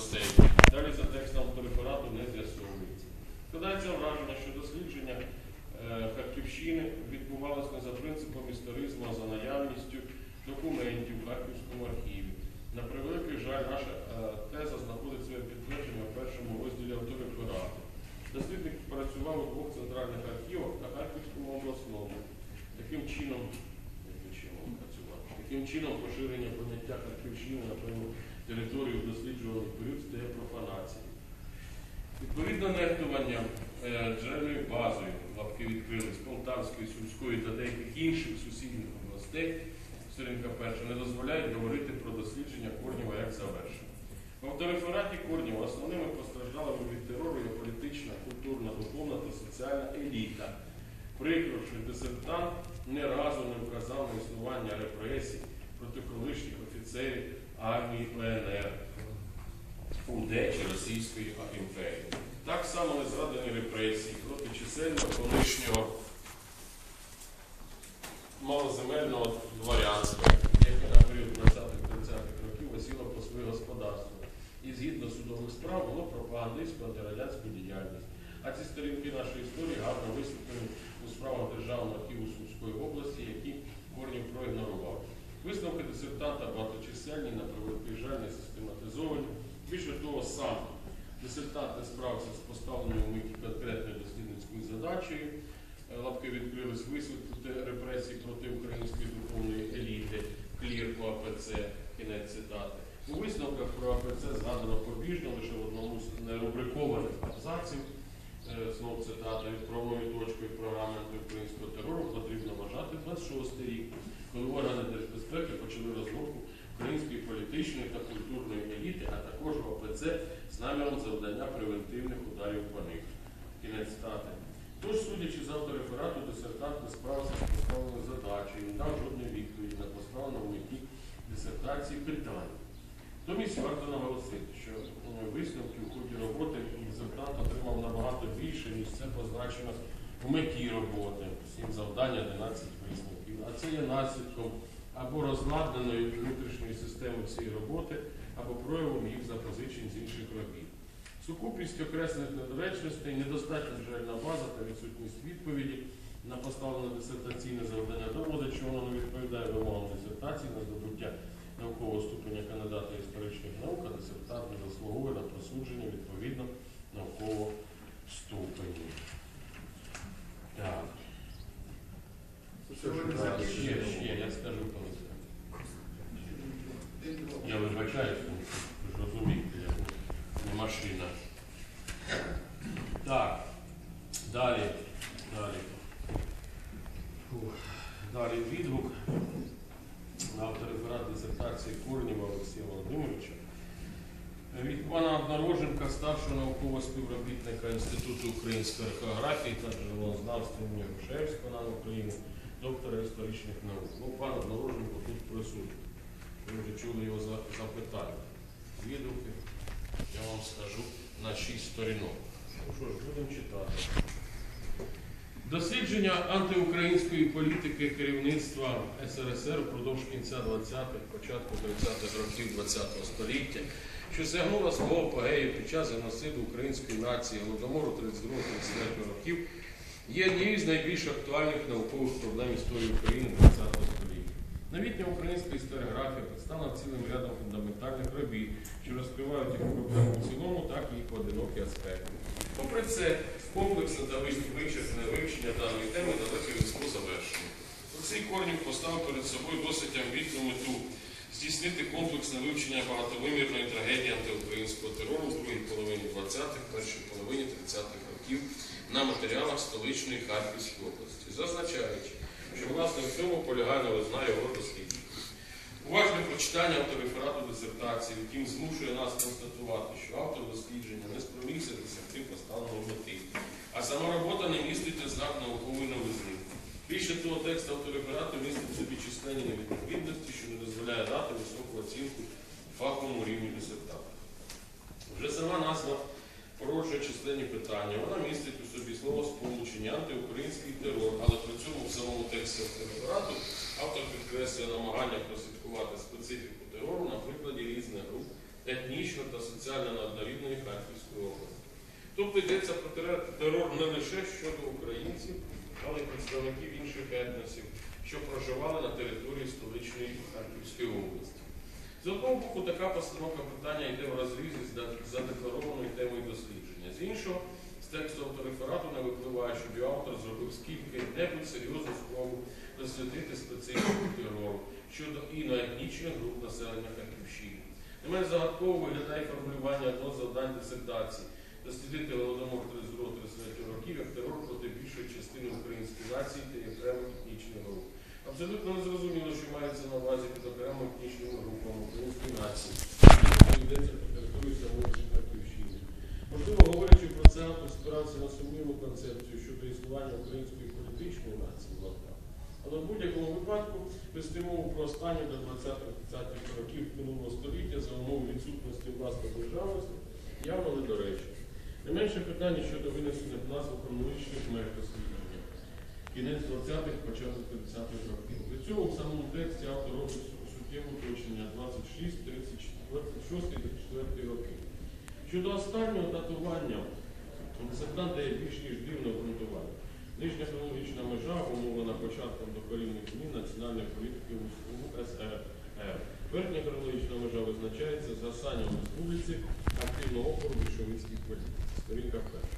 областей. Далі за текстом реферату не з'ясовується. Складається враження, що дослідження е, Харківщини відбувалось не за принципом історизму, а за наявністю документів в Харківському архіві. На превеликий жаль, наша е, теза знаходить своє підтвердження в першому розділі автореферату. Дослідник працював у двох центральних архівах та Харківському обласному. Таким чином, чином чином поширення поняття Харківщини на певну територію в досліджуваний період стає профанацією. Відповідно нехтування е, джерельною базою лапки відкрили з Полтавської, Сумської та деяких інших сусідніх областей, сторінка перша, не дозволяють говорити про дослідження Корнєва як завершення. В авторефераті Корнєва основними постраждалими від терору є політична, культурна, духовна та соціальна еліта. Прикро, що дисертант не разу не вказав на існування репресій проти колишніх офіцерів армії ПНР, УД чи Російської імперії. Так само не згадані репресії проти чисельного колишнього малоземельного дворянства, яке на період 20-30-х років осіло по своє господарство. І згідно судових справ було пропагандистську антирадянську діяльність. А ці сторінки нашої історії гарно висвітлені у справах Державного архіву Сумської області, які Корнів проігнорував. Висновки дисертанта багаточисельні, на превеликий жаль, не систематизовані. Більше того, сам дисертант не справився з поставленою миті конкретною дослідницькою задачею. Лапки відкрились висвітлити репресії проти української духовної еліти, клір по АПЦ, кінець цитати. У висновках про АПЦ згадано побіжно лише в одному з нерубрикованих абзаців. Е, Знову цитата правовою точкою програми антиукраїнського терору потрібно вважати 26 рік, коли органи держбезпеки почали розробку української політичної та культурної еліти, а також ОПЦ з наміром завдання превентивних ударів по них. Кінець стати. Тож, судячи з автореферату, дисертант не справився з поставленою задачею, не дав жодної відповіді на поставлену в меті дисертації питання. Натомість варто наголосити, що висновки в ході роботи дисертант отримав набагато більше, ніж це позначено в меті роботи. Сім завдань, 11 висновків. А це є наслідком або розладнаної внутрішньої системи цієї роботи, або проявом їх запозичень з інших робіт. Сукупність окреслених недоречностей, недостатня джерельна база та відсутність відповіді на поставлене дисертаційне завдання доводить, що воно не відповідає вимогам дисертації на здобуття наукового ступеня кандидата історичних наук, а дисертант не заслуговує на присудження відповідно наукового ступеню. Так. Ще, ще, я скажу коли. Я вибачаюсь, тому що ви ж розумієте, я не машина. Так, далі, далі. Фух. Далі відгук на автореферат дисертації Корнєва Олексія Володимировича. Від пана Однороженка, старшого наукового співробітника Інституту української археографії та джерелознавства імені Грушевського НАН України, доктора історичних наук. Ну, пан Однороженко тут присутній. Ви вже чули його запитання. Відгуки, я вам скажу, на шість сторінок. Ну що ж, будемо читати. Дослідження антиукраїнської політики керівництва СРСР впродовж кінця 20-х, початку 30-х років ХХ століття, що сягнула свого апогею під час геноциду української нації Голодомору 32-33 років, є однією з найбільш актуальних наукових проблем історії України ХХ століття. Новітня українська історіографія представлена цілим рядом фундаментальних робіт, що розкривають як проблему в цілому, так і поодинокі аспекти. Попри це, комплексне та вичерпне вивчення даної теми далеко від свого завершення. Олексій Корнів поставив перед собою досить амбітну мету здійснити комплексне вивчення багатовимірної трагедії антиукраїнського терору в другій половині 20-х, першій половині 30-х років на матеріалах столичної Харківської області, зазначаючи, що власне в цьому полягає новизна його дослідження. Уважне прочитання автореферату дисертації, втім, змушує нас констатувати, що автор дослідження не спромігся досягти поставленої мети, а сама робота не містить ознак наукової новизни. Більше того, текст автореферату містить в собі численні невідповідності, що не дозволяє дати високу оцінку фаховому рівню дисертації. Вже сама назва породжує численні питання. Вона містить у собі слово сполучення, антиукраїнський терор, але при цьому в самому тексті автореферату автор підкреслює намагання прослідкувати специфіку терору на прикладі різних груп етнічно та соціально неоднорідної Харківської області. Тобто йдеться про терор не лише щодо українців, але й представників інших етносів, що проживали на території столичної Харківської області. З одного боку, така постановка питання йде в розрізі з задекларованою темою дослідження. З іншого, з тексту автореферату не випливає, щоб його автор зробив скільки-небудь серйозну спробу дослідити специфіку терору щодо іноетнічних груп населення Харківщини. Не менш загадково виглядає формулювання одного завдань дисертації дослідити голодомор 32-33 років як терор проти більшої частини української нації та окремих етнічних груп. Абсолютно незрозуміло, що мається на увазі під окремими етнічними групами української нації, йдеться про територію самої Харківщини. Можливо, говорячи про це, автор спирався на сумнівну концепцію щодо існування української політичної нації в. Але в будь-якому випадку вести мову про останню до 20-30-х років минулого століття за умови відсутності власної державності явно недоречно. Не менше питання щодо винесення назв хронологічних меж дослідження. Кінець 20-х, початок 30-х років. При цьому в самому тексті автор робить суттєве уточнення 26, 36, 34 роки. Щодо останнього датування, дисертант дає більш ніж дивне обґрунтування. Нижня хронологічна межа умовлена початком докорінних змін національної політики у СРР. Верхня хронологічна межа визначається згасанням республіці активного опору більшовицьких політик. Сторінка перша.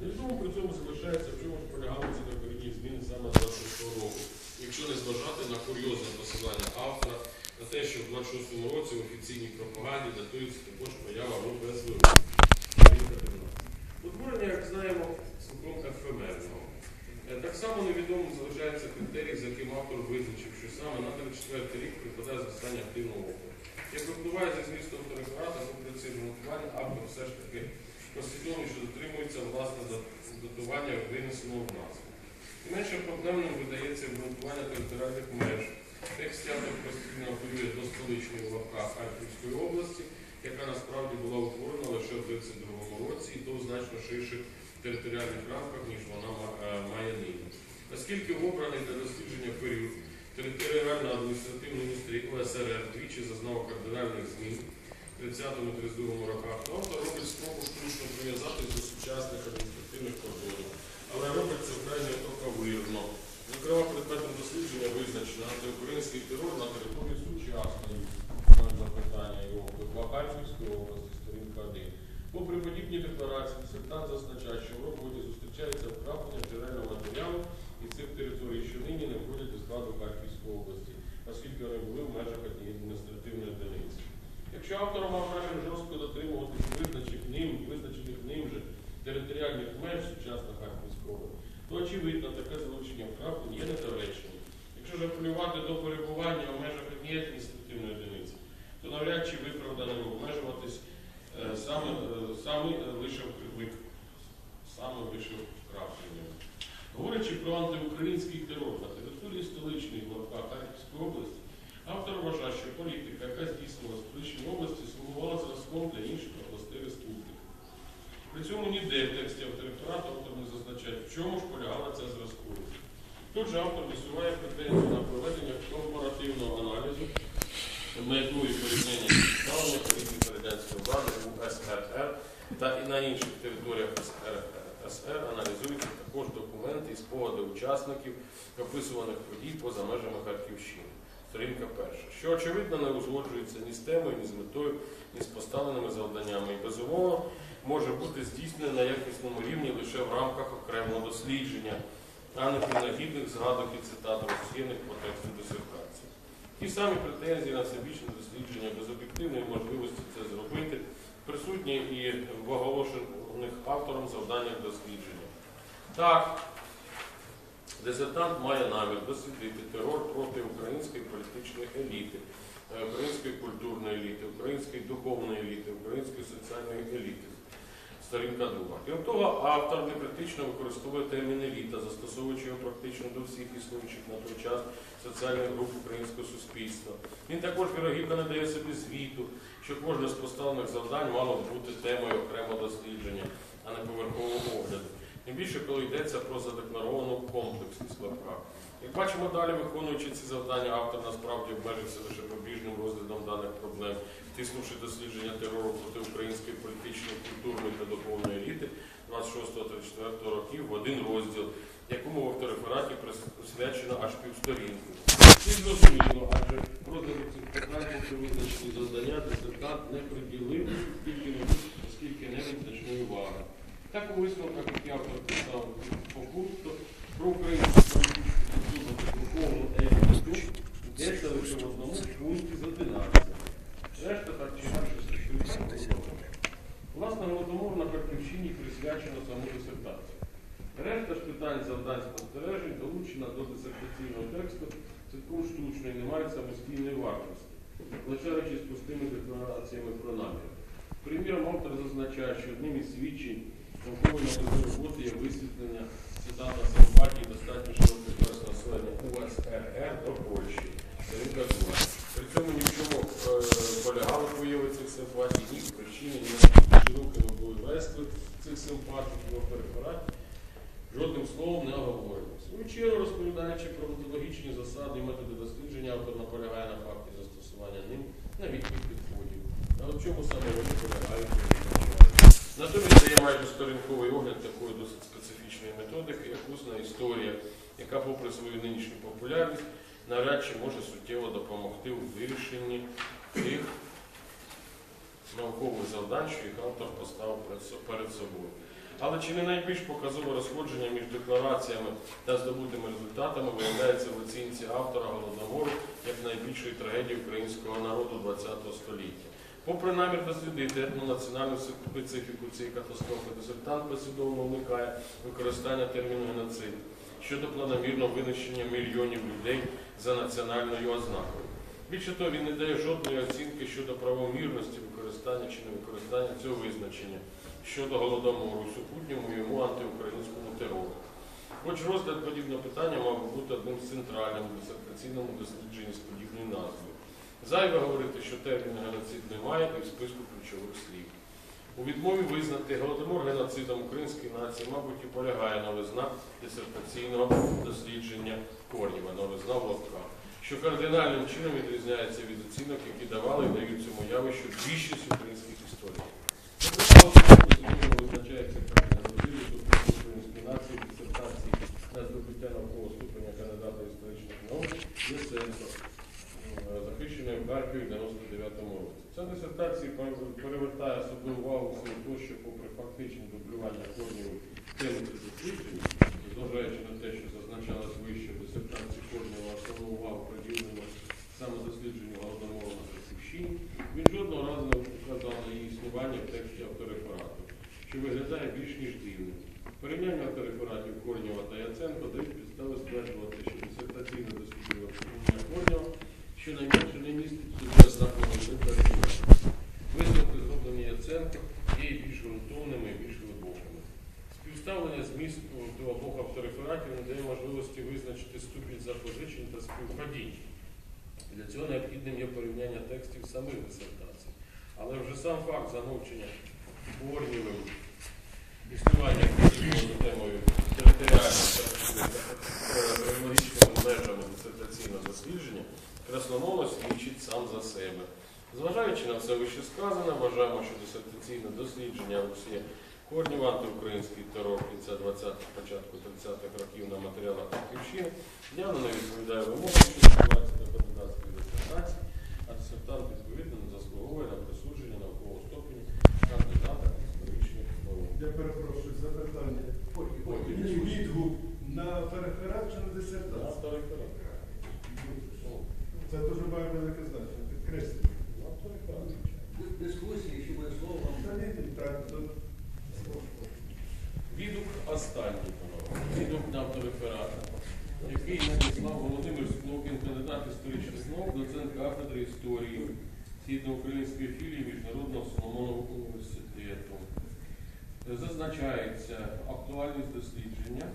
Невідомо при цьому залишається, в чому ж полягали ці докорінні зміни саме 26 року, якщо не зважати на курйозне посилання автора на те, що в 26-му році в офіційній пропаганді датується також поява 13. Утворення, як знаємо, цілком ефемерного. Е, Так само невідомим залишається критерій, за яким автор визначив, що саме на 34 рік припадає зростання активного опору. Як випливає зі змісту автореферата, попри ці обґрунтування, автор все ж таки послідовно, що дотримується власне датування винесеного в. Не менше проблемним видається обґрунтування територіальних меж. В тексті автор постійно апелює до столичної в лапках Харківської області, яка насправді була утворена лише в 32 році і то в значно ширших територіальних рамках, ніж вона е, має нині. Оскільки в обраний для дослідження період територіально-адміністративний устрій ОСРР двічі зазнав кардинальних змін в 30-32 роках, то автор робить спробу штучно прив'язатись до сучасних адміністративних кордонів, але робить це вкрай неоковирно. Зокрема, предметом дослідження визначено антиукраїнський терор на території сучасної запитання його Харківської області, сторінка 1. Попри подібні декларації, дисертант зазначає, що в роботі зустрічається вкраплення джерельного матеріалу із цих територій, що нині не входять до складу Харківської області, оскільки вони були в межах однієї адміністративної одиниці. Якщо автор мав намір жорстко дотримуватися визначених ним, визначених ним же територіальних меж сучасної Харківської області, то очевидно таке залучення вкраплень є недоречним. Якщо ж апелювати до перебування в межах однієї адміністративної одиниці, то навряд чи виправданим обмежуватись е, саме, е, саме лише вкрапленням. Говорячи про антиукраїнський терор на території столичної в лапках Харківської області, автор вважає, що політика, яка здійснювалася в столичній області, слугувала зразком для інших областей республіки. При цьому ніде в тексті авторитету автор не зазначає, в чому ж полягала ця зразковість. Тут же автор висуває претензію на проведення компаративного аналізу мету і порівняння ставлення політики радянської влади у СРР та і на інших територіях СРСР аналізуються також документи і спогади учасників описуваних подій поза межами Харківщини. Сторінка перша, що очевидно не узгоджується ні з темою, ні з метою, ні з поставленими завданнями і безумовно може бути здійснене на якісному рівні лише в рамках окремого дослідження, а не принагідних згадок і цитат розсіяних по тексту дисертації. Ті самі претензії на всебічне дослідження без об'єктивної можливості це зробити присутні і в оголошених автором завданнях дослідження. Так, дисертант має намір дослідити терор проти української політичної еліти, е, української культурної еліти, української духовної еліти, української соціальної еліти. Сторінка друга. Крім того, автор некритично використовує термін еліта, застосовуючи його практично до всіх існуючих на той час соціальних груп українського суспільства. Він також вірогідно не дає собі звіту, що кожне з поставлених завдань мало б бути темою окремого дослідження, а не поверхового огляду. Тим більше, коли йдеться про задекларовану комплексність лапка. Як бачимо далі, виконуючи ці завдання, автор насправді обмежився лише побіжним розглядом даних проблем, тиснувши дослідження терору проти української політичної, культурної та духовної еліти 26-34 років в один розділ, якому в авторефераті присвячено аж півсторінки. Це зрозуміло, адже розгляду цих питань визначені завдання дисертант не приділив оскільки не значної уваги. Так у висновках, які автор писав по пункту, про українську культурну та еліту йдеться лише в одному пункті з 11. Решта так чи інакше стосується. Власне, голодомор на Харківщині присвячено саму дисертацію. Решта ж питань завдань спостережень долучена до дисертаційного тексту цілком штучно і не мають самостійної вартості, лишаючись пустими деклараціями про намір. Приміром, автор зазначає, що одним із свідчень наукової методи роботи є висвітлення цитата симпатії достатньо широких верст населення УСРР до Польщі. Сторінка друга. При цьому ні в чому е, полягали появи цих симпатій, ні причини, ні широкими вести цих симпатій в перефераті. Жодним словом не оговорювалося. Свою чергу розповідаючи про методологічні засади і методи дослідження, автор наполягає на факті застосування ним навіть підходів. А в чому саме вони полягають? Натомість дає майже сторінковий огляд такої досить специфічної методики, як усна історія, яка, попри свою нинішню популярність, навряд чи може суттєво допомогти у вирішенні тих наукових завдань, що їх автор поставив перед собою. Але чи не найбільш показове розходження між деклараціями та здобутими результатами виявляється в оцінці автора Голодомору як найбільшої трагедії українського народу ХХ століття. Попри намір дослідити етнонаціональну специфіку цієї катастрофи, дисертант послідовно уникає використання терміну геноцид щодо планомірного винищення мільйонів людей за національною ознакою. Більше того, він не дає жодної оцінки щодо правомірності використання чи невикористання цього визначення щодо голодомору супутньому йому антиукраїнському терору. Хоч розгляд подібного питання мав бути одним з центральним у дисертаційному дослідженні з подібною назвою. Зайве говорити, що термін геноцид немає і в списку ключових слів. У відмові визнати голодомор геноцидом української нації, мабуть, і полягає новизна дисертаційного дослідження Корніва, новизна в лапках, що кардинальним чином відрізняється від оцінок, які давали і дають цьому явищу більшість українських історій. Визначається правильно української нації дисертації на здобуття наукового ступеня кандидата історичних наук є сенсом, е, захищеної в Харкові в 99-му році. Ця дисертація перевертає особливу увагу в силу того, що попри фактичне дублювання корнів теми та зважаючи на те, що зазначалось вище в дисертації Корнєва, основну увагу приділено саме дослідженню Голодомору на Харківщині, він жодного разу не вказав на її існування в тексті автореферату, що виглядає більш ніж дивним. Порівняння авторефератів Корнєва та Яценко дають підстави стверджувати, що дисертаційне дослідження Корнєва, що найменше не містить в собі ознаками литератури. Висновки, зроблені Яценко, є більш ґрунтовними і більш глибокими. Співставлення змісту до обох авторефератів не дає можливості визначити ступінь запозичень та співпадінь. Для цього необхідним є порівняння текстів самих дисертацій. Але вже сам факт замовчення Корнєвим існування за темою територіальної та термінологічними межами дисертаційного дослідження красномовно свідчить сам за себе. Зважаючи на все вище сказане, вважаємо, що дисертаційне дослідження Олексія Корнєва антиукраїнський терор кінця 20-х, початку 30-х років на матеріалах Харківщини явно не відповідає вимогам, що відбуваються до кандидатської дисертації, а дисертант відповідно не заслуговує на присудження наукового ступені кандидата історичних наук. Я перепрошую, запитання. Відгук на переферат чи на дисертацію? Автореферат. Це дуже має велике значення, підкреслюю. Автореферат. Дискусії, що буде слово вам. Та ні, так, то... Відгук останній, панове. відгук на автореферата, який надіслав Володимир Склокін, кандидат історичних наук, доцент кафедри історії Східноукраїнської філії Міжнародного Соломонового університету. Зазначається актуальність дослідження,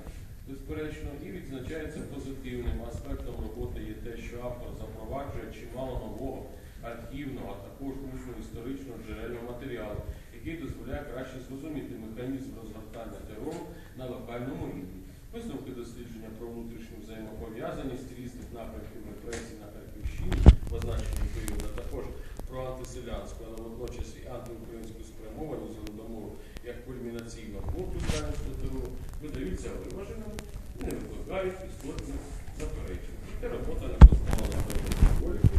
безперечно, і відзначається позитивним аспектом роботи є те, що автор запроваджує чимало нового архівного, а також усно історичного джерельного матеріалу, який дозволяє краще зрозуміти механізм розгортання терору на локальному рівні. Висновки дослідження про внутрішню взаємопов'язаність різних напрямків репресій на Харківщині в означенні періоду, а також про антиселянську, але водночас і антиукраїнську спрямованість голодомору як кульмінаційного пункту терору видаються виваженими і не викликають істотних заперечень. Проте робота не поставила політики.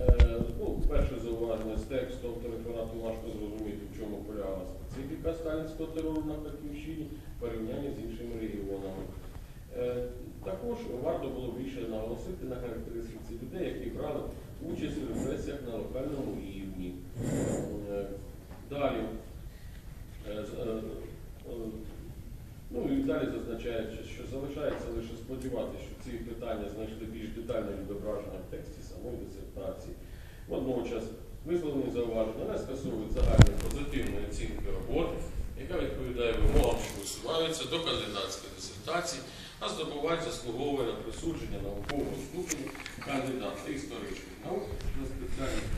Е, ну, перше зауваження з текстом телефонату важко зрозуміти, в чому полягала специфіка сталінського терору на Харківщині в порівнянні з іншими регіонами. Е, також варто було більше наголосити на характеристиці людей, які брали участь у репресіях на локальному рівні. Е, далі. Е, з- е, е, Ну і далі зазначається, що залишається лише сподіватися, що ці питання знайшли більш детальне відображення в тексті самої дисертації. Водночас висловлені зауваження не скасовують загальної позитивної оцінки роботи, яка відповідає вимогам, що висуваються до кандидатської дисертації, а здобувач заслуговує на присудження наукового ступеню кандидата історичних наук на спеціальність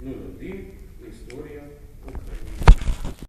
01 історія